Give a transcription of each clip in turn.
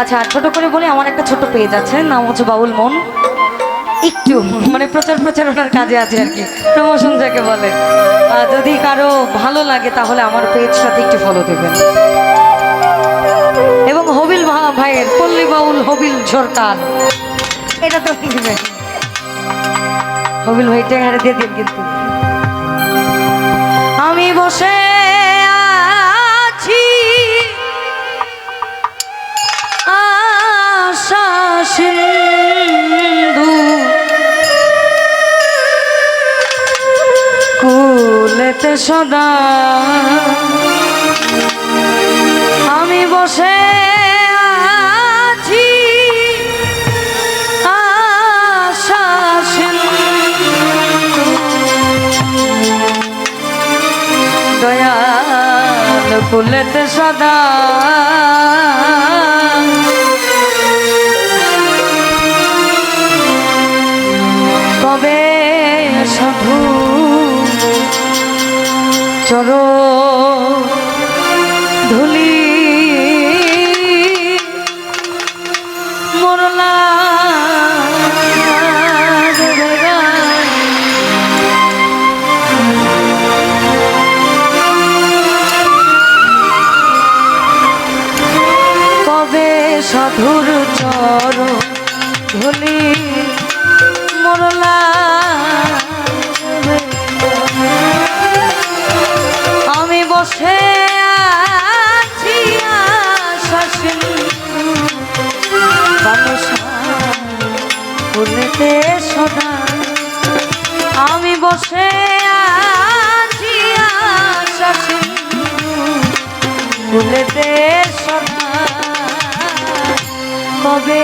আচ্ছা আর ছোট করে বলে, আমার একটা ছোট পেজ আছে, নাম হচ্ছে বাউল মন। একটু মানে প্রচার প্রচারণার কাজে আছে আর কি প্রমোশন যাকে বলে। আর যদি কারও ভালো লাগে, তাহলে আমার পেজটাতে একটু ফলো দেবেন। এবং হবিল ভাইয়ের পল্লী বাউল হবিল ঝরকান। এটা তো দিবেন হবিল ভাইটা হারে দিয়ে দিন কিন্তু। আমি বসে সিন্ধু কুলেতে সদা আমি বসে আছি। আশা দয়াল কুলেতে সদা সাধুর চর ধুলি মরলা। আমি বসে আছি সদা আমি বসে আছি আশাসিন ফুলেতে সদা কবে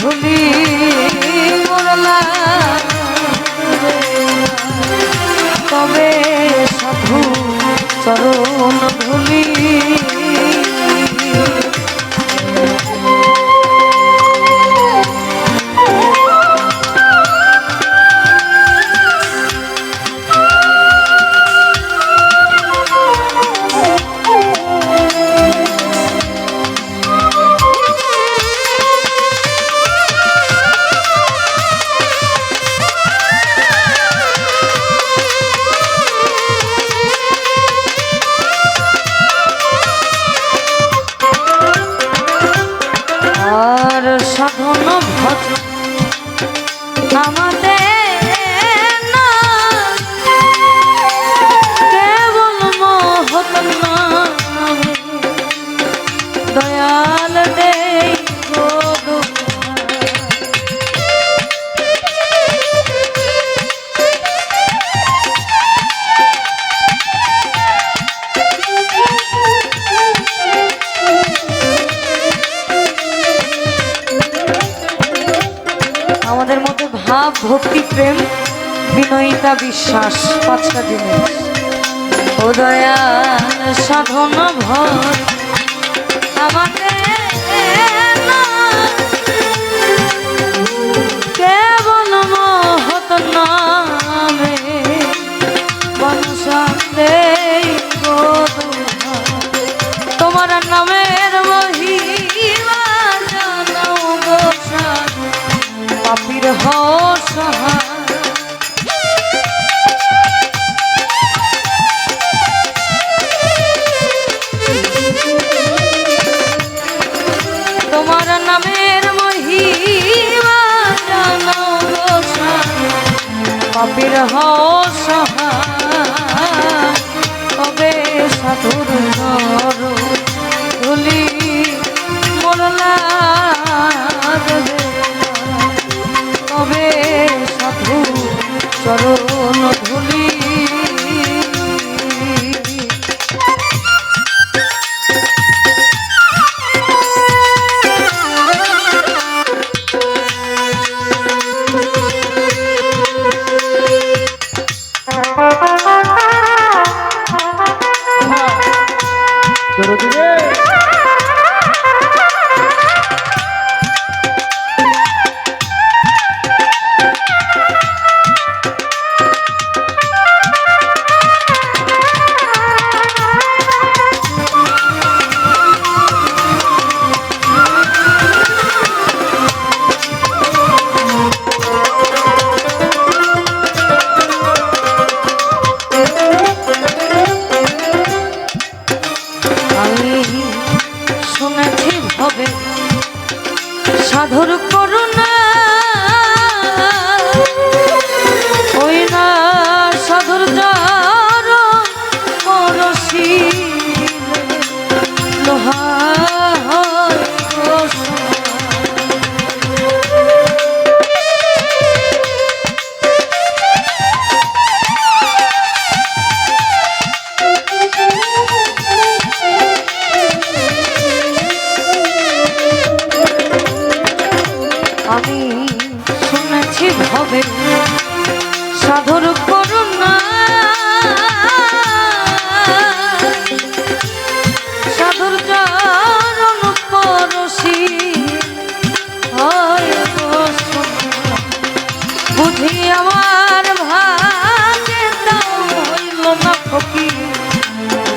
ধুলি মরলা। কবে সাধু চরণ ধুলি। আমাদের মধ্যে ভাব ভক্তি প্রেম বিনয়িতা বিশ্বাস পাঁচটা জিনিস। ও সাধনা ভর। আমার পাপীর হবে সাধুর সাধুর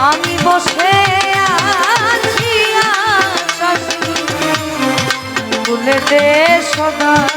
আমি বসে আছি সদা